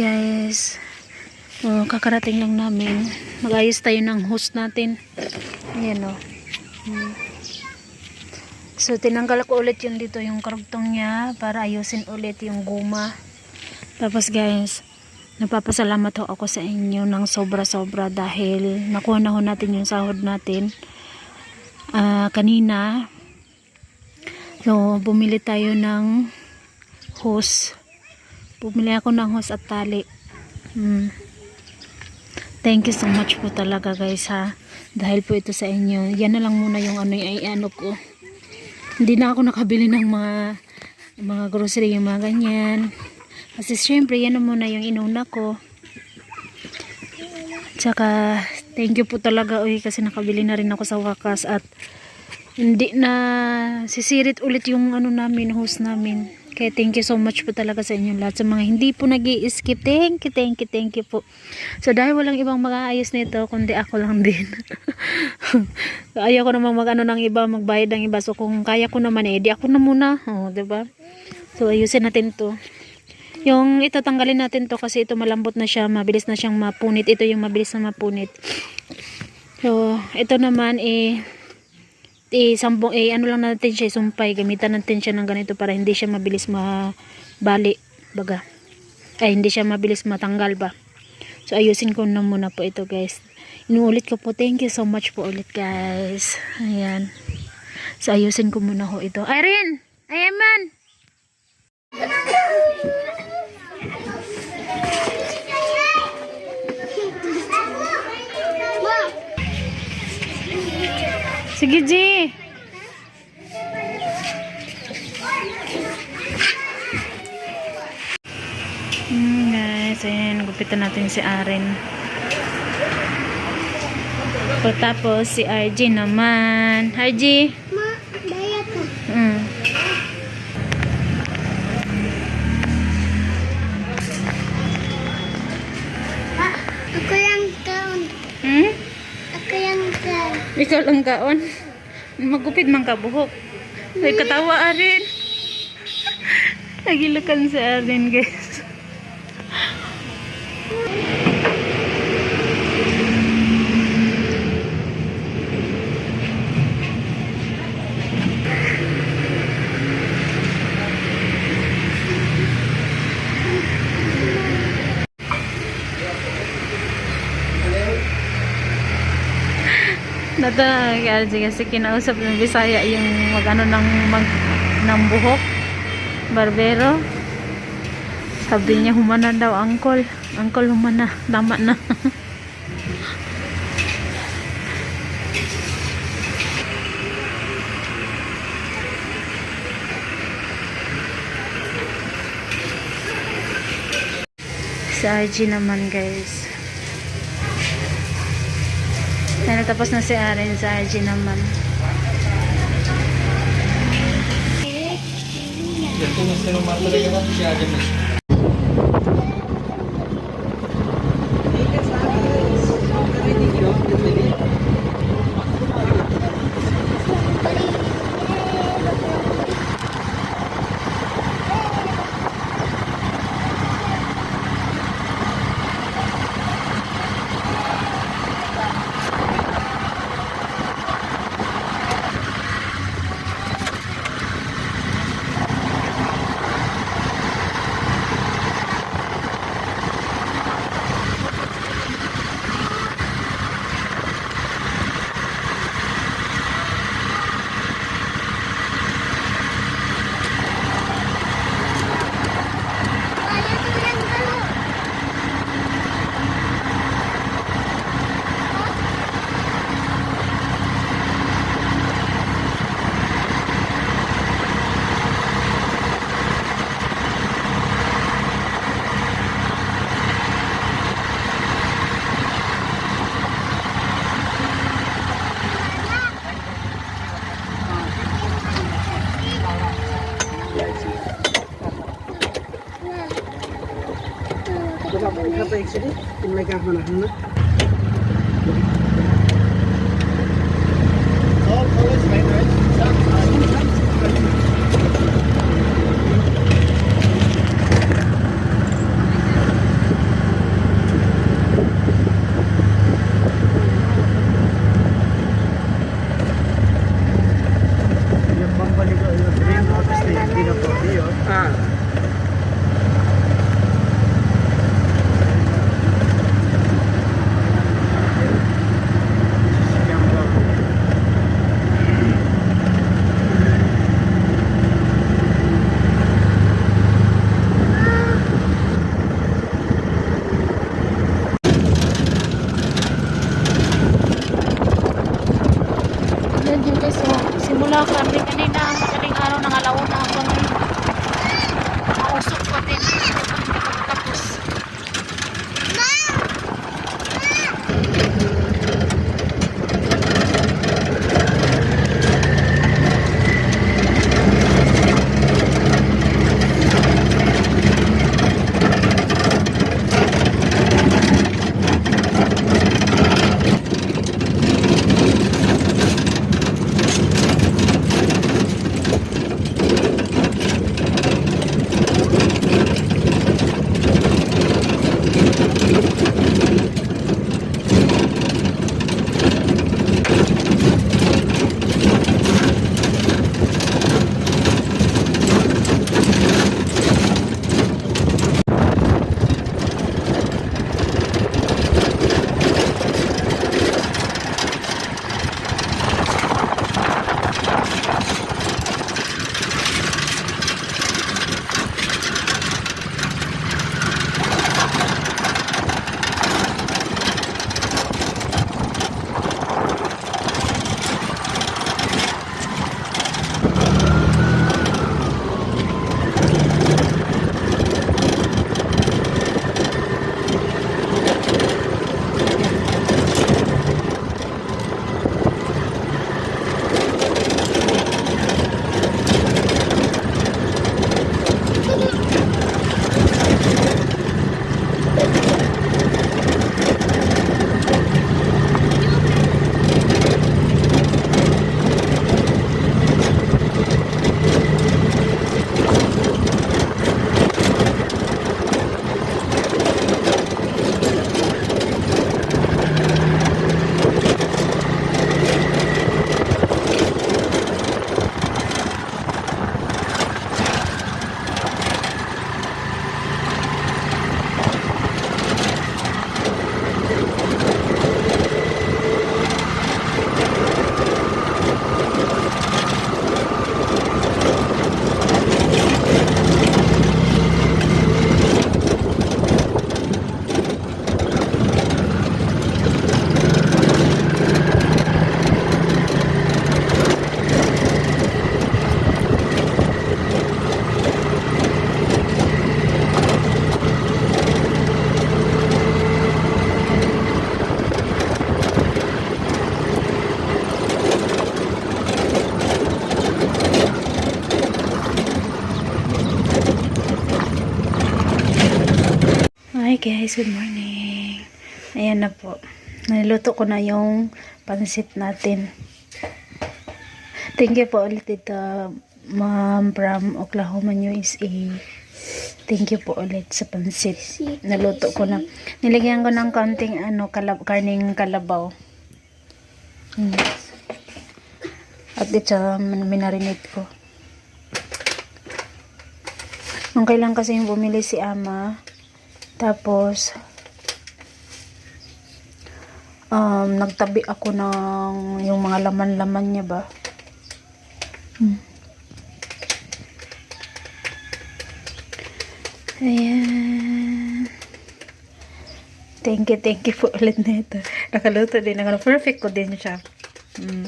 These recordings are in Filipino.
guys. Oh, kakarating lang namin. Mag-ayos tayo ng host natin. Ayan o. Hmm. So, tinanggal ko ulit yung dito yung karugtong niya para ayusin ulit yung guma. Tapos guys, napapasalamat ho ako sa inyo ng sobra-sobra dahil nakuha na ho natin yung sahod natin. Ah, kanina, so, bumili tayo ng hose. Bumili ako ng hose at tali. Hmm. Thank you so much po talaga guys ha. Dahil po ito sa inyo. Yan na lang muna yung ano ay ano ko. Hindi na ako nakabili ng mga mga grocery yung mga ganyan. Kasi syempre yan na muna yung inuna ko. Tsaka thank you po talaga uy kasi nakabili na rin ako sa wakas at hindi na sisirit ulit yung ano namin, host namin. Kaya thank you so much po talaga sa inyo lahat. Sa mga hindi po nag skip thank you, thank you, thank you po. So dahil walang ibang mag-aayos nito, kundi ako lang din. so, ayaw namang mag-ano ng iba, magbayad ng iba. So kung kaya ko naman eh, di ako na muna. Oh, ba? So ayusin natin 'to. Yung ito tanggalin natin 'to kasi ito malambot na siya, mabilis na siyang mapunit. Ito yung mabilis na mapunit. So ito naman eh eh, sambong, eh, ano lang natin siya, sumpay, gamitan natin siya ng ganito para hindi siya mabilis mabali, baga. Ay, hindi siya mabilis matanggal ba. So, ayusin ko na muna po ito, guys. Inuulit ko po, thank you so much po ulit, guys. Ayan. So, ayusin ko muna ho ito. Irene! Ayan man! Sige, G! Hmm, guys, ayan, gupitan natin si Aren. Tapos si RG naman. RG? Ma, Ikaw lang kaon. Magupit man ka buhok. Ay, katawa Aren. Nagilukan si Aren, guys. Nata, RG kasi kinausap ng Bisaya yung magano ng mag ng buhok. Barbero. Sabi niya humana daw angkol. Angkol humana. Tama na. Sa RG naman guys. Kaya natapos na si Aren sa RG naman. Kaya like half an. Hi guys, good morning. Ayan na po. Niluto ko na yung pansit natin. Thank you po ulit dito, ma'am from Oklahoma USA. Thank you po ulit sa pansit. Naluto ko na. Nilagyan ko ng konting ano, kalab karning kalabaw. Hmm. At ito, minarinate ko. Nung kailan kasi yung bumili si ama, tapos, um, nagtabi ako ng yung mga laman-laman niya ba. Hmm. Ayan. Thank you, thank you po ulit na ito. Nakaluto din. Nakalo, perfect ko din siya. Hmm.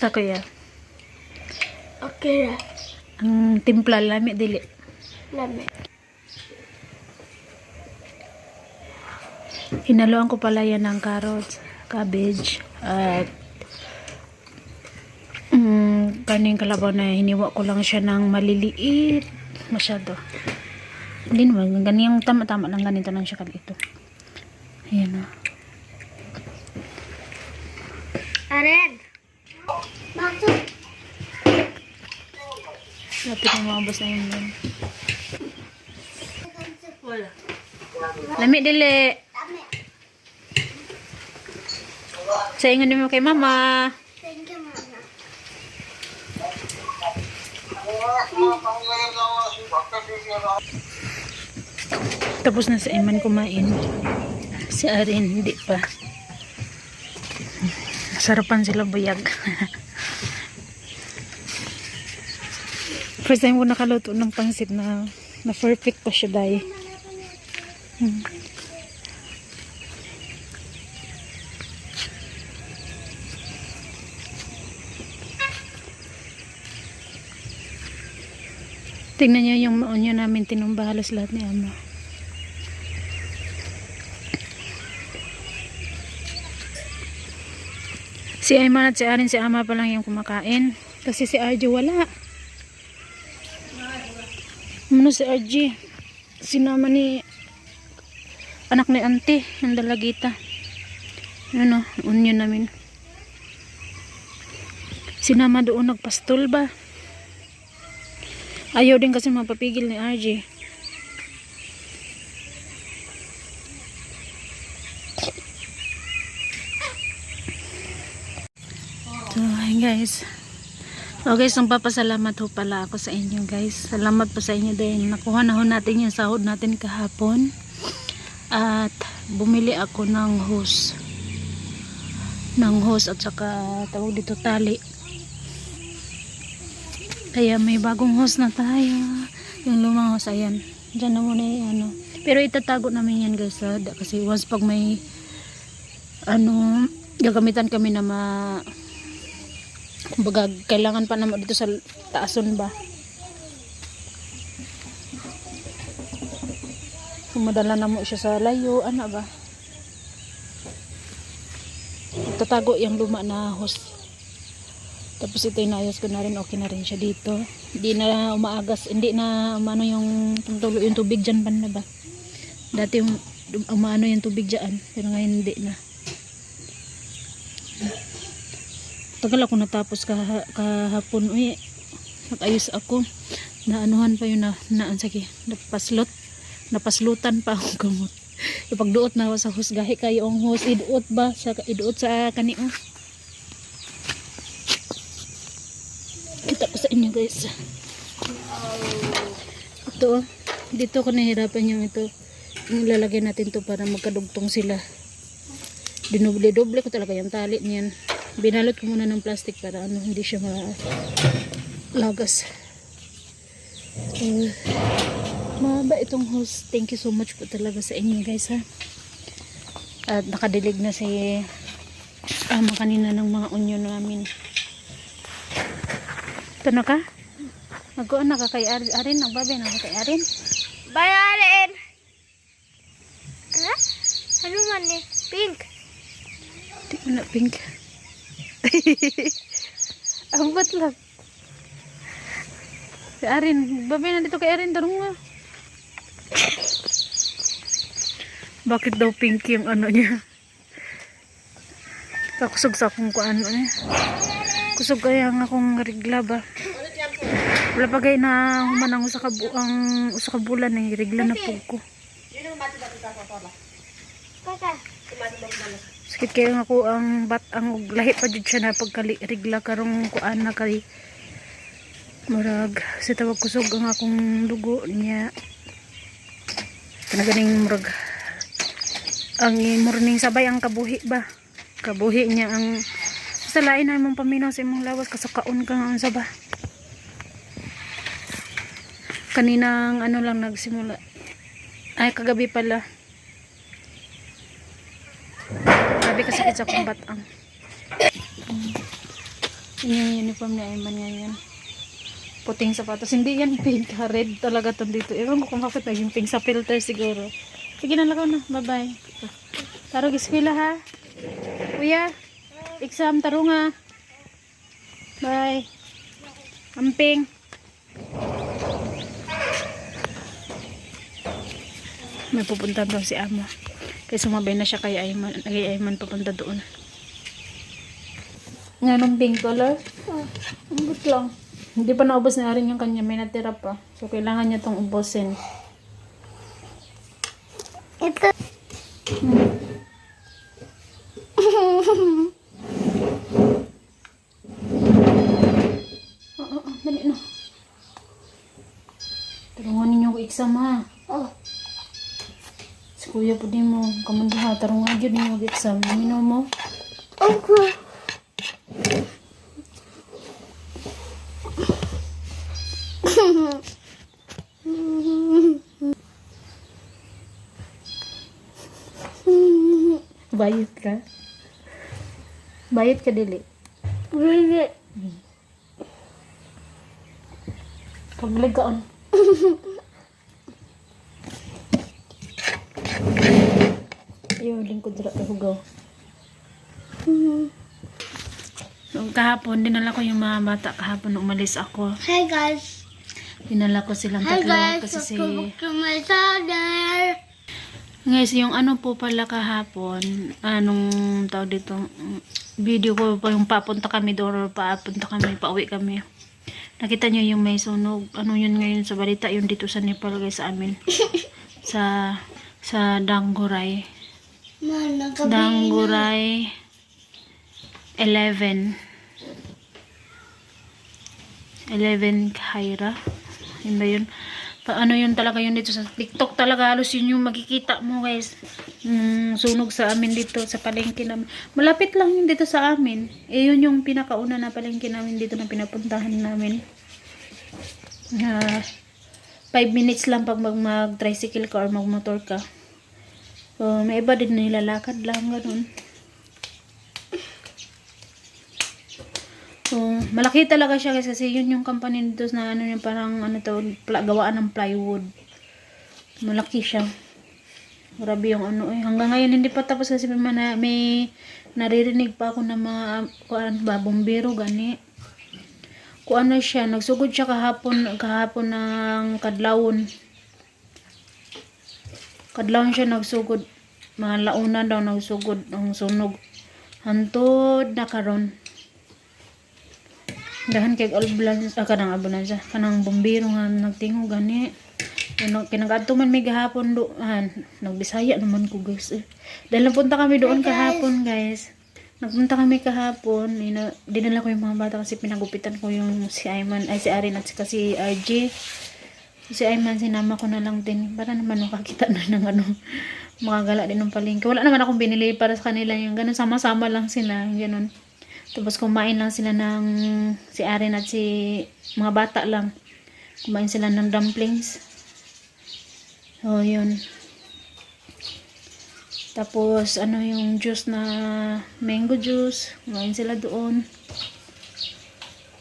Kamusta kuya? Okay ra. Ang timpla lami dili. Lami. Hinaluan ko pala yan ng carrots, cabbage, at mm, kaning kalabaw na hiniwa ko lang siya ng maliliit masyado. Hindi naman, ganyan tama-tama lang ganito lang siya kalito. Ayan o. Aren. Bakit? Lapit na mga boss na yun yun. Lami dili. Lami. Sa ingon mo kay mama. Thank you, Mama. Tapos na sa Iman kumain. Si Arin, hindi pa. Sarapan sila buyag. First time ko nakaluto ng pansit na na perfect pa siya dahil. Hmm. Tingnan niyo yung maonyo namin tinumba halos lahat ni Ama. Si Ayman at si Arin, si Ama pa lang yung kumakain. Kasi si RJ wala. Ano si RJ? Sinama ni anak ni auntie, yung dalagita. Ano, union namin. Sinama doon nagpastol ba? Ayaw din kasi mapapigil ni RJ. So, ayun guys. So guys, ang papasalamat ho pala ako sa inyo guys. Salamat po sa inyo din. Nakuha na ho natin yung sahod natin kahapon. At bumili ako ng hose. Ng hose at saka tawag dito tali. Kaya may bagong hose na tayo. Yung lumang hose, ayan. Diyan na muna yung ano. Pero itatago namin yan guys. Ha? Kasi once pag may ano, gagamitan kami na ma kumbaga kailangan pa naman dito sa taason ba? Kung madala na mo siya sa layo ano ba? Tatago yung luma na hose tapos ito inayos ko na rin okay na rin siya dito. Hindi na umaagas hindi na umano yung tumutulo yung tubig dyan ba na ba? Dati yung umano yung tubig dyan pero ngayon hindi na tagal ako natapos kaha, kahapon uy. Nag-ayos ako. Naanuhan pa yun na naan sige napaslot napaslutan pa akong gamot. Ipagduot na sa husgahi kayo ang hus iduot ba sa iduot sa kanio kita ko sa inyo guys. Ito oh. dito ko nahirapan yung ito. Yung lalagyan natin to para magkadugtong sila. Dinoble-doble ko talaga yung tali niyan binalot ko muna ng plastic para ano hindi siya malagas uh, mahaba itong hose thank you so much po talaga sa inyo guys ha at nakadilig na si ama kanina ng mga onion namin ito na ka Nagkuhan na ka kay Ar- Arin, nagbabay na ka kay Arin. Bayarin! Ha? Ano man eh? Pink. Di ko na pink. Ambot lang. Si Arin, babay na dito kay Arin, tarong nga. Bakit daw pink yung ano niya? Kakusog sa akong kuan ano eh. Kusog kaya nga akong regla ba. Wala pa gay na humanang sa kabuang sa kabulan eh. Regla na pug ko. Kaka. Sakit kayo nga ko ang bat ang lahi pa jud siya na pagkali regla karong kuan na kay murag. Sa tawag kusog ang akong dugo niya. Kanaganing murag. Ang morning sabay ang kabuhi ba? Kabuhi niya ang sa lain na imong paminaw sa imong lawas kasakaon ka nga unsa ba? Kaninang ano lang nagsimula. Ay kagabi pala Grabe kasi sa akong batang. Mm. Yun yung uniform ni Ayman ngayon. Puting sapatos. Hindi yan pink. Red talaga to dito. Ewan ko kung bakit naging pink sa filter siguro. Sige na lakaw na. Bye bye. Tarog eskwela ha. Kuya. Exam tarong ha. Bye. Amping. May pupunta daw si Ama. Kaya sumabay na siya kay Ayman. Kay Ayman papunta doon. Nga nung pink color? Oh, ang good lang. Hindi pa naubos na rin yung kanya. May natira pa. So, kailangan niya tong ubusin. Ito. Oo, oh, oh, dali na. Tarungan ninyo ko exam ha. kuya po din mo. Kamanduha, tarong nga dyan mo exam. Mino mo? Okay. Bayit ka? Bayit ka dili? Dili. Hmm. Paglagaan. Ayun, lingkod dira kay hugaw. Nung kahapon, dinala ko yung mga bata kahapon nung umalis ako. Hi guys. Dinala ko silang Hi tatlo guys. kasi si... Welcome to my channel. Guys, yung ano po pala kahapon, anong tawag dito, mm, video ko pa yung papunta kami doon or papunta kami, pauwi kami. Nakita nyo yung may sunog, ano yun ngayon sa balita, yun dito sa Nepal guys sa amin. sa sa Danguray. Danguray 11. 11 Kaira. Yun ba yun? Pa, ano yun talaga yun dito sa TikTok talaga halos yun yung makikita mo guys. Mm, sunog sa amin dito sa palengke namin. Malapit lang yun dito sa amin. Eh yun yung pinakauna na palengke namin dito na pinapuntahan namin. Ah, 5 minutes lang pag mag, mag-tricycle ka or mag-motor ka. So, may iba din na nilalakad lang, ganun. So, malaki talaga siya guys kasi yun yung company dito na ano yung parang ano to, gawaan ng plywood. Malaki siya. Grabe yung ano eh. Hanggang ngayon hindi pa tapos kasi may, may naririnig pa ako ng mga kuan ba, bombero gani. Kung ano siya, nagsugod siya kahapon, kahapon ng kadlawon. Kadlawon siya nagsugod. Mga launa daw nagsugod ang sunog. Hantod na karon. Dahan kay ambulance, ah, kanang ambulance, kanang bombero nga nagtingo gani. Kino- Kinagadto man may gahapon doon. Nagbisaya naman ko guys. Eh. Dahil napunta kami doon kahapon guys. Nagpunta kami kahapon. Ina, dinala ko yung mga bata kasi pinagupitan ko yung si Ayman, ay si Arin at si kasi RJ. Si Ayman, sinama ko na lang din. Para naman makakita na ng ano, mga gala din ng palengke. Wala naman akong binili para sa kanila yung ganun. Sama-sama lang sila. Ganun. Tapos kumain lang sila ng si Aren at si mga bata lang. Kumain sila ng dumplings. So, yun. Tapos, ano yung juice na mango juice. Kumain sila doon.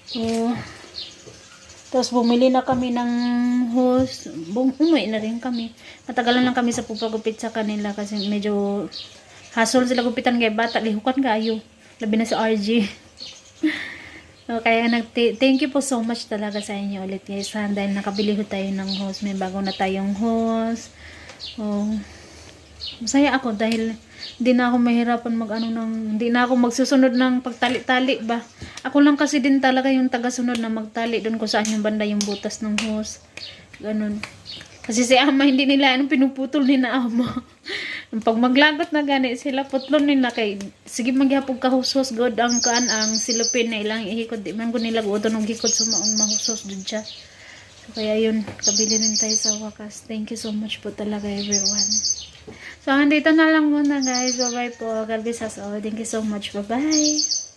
So, tapos bumili na kami ng hose. Bum umuwi na rin kami. Matagalan lang kami sa pupagupit sa kanila kasi medyo hassle sila gupitan kay bata. Lihukan kayo. Labi na sa RG. so, kaya nag thank you po so much talaga sa inyo ulit guys. Dahil nakabili ko tayo ng hose. May bago na tayong hose. So, masaya ako dahil hindi na ako mahirapan mag ano ng, hindi na ako magsusunod ng pagtali-tali ba. Ako lang kasi din talaga yung tagasunod na magtali doon kung saan yung banda yung butas ng hose. Ganun. Kasi si ama hindi nila anong pinuputol ni na ama. Pag maglagot na gani sila putlon nila kay sige magyapog ka husos god ang kaan ang silupin na ilang ihikod di man ko nila guto nung hikod sa maong mahusos dun siya. So kaya yun, kabili rin tayo sa wakas. Thank you so much po talaga everyone. So, andito na lang muna guys. Bye-bye po. God bless us all. Thank you so much. Bye-bye.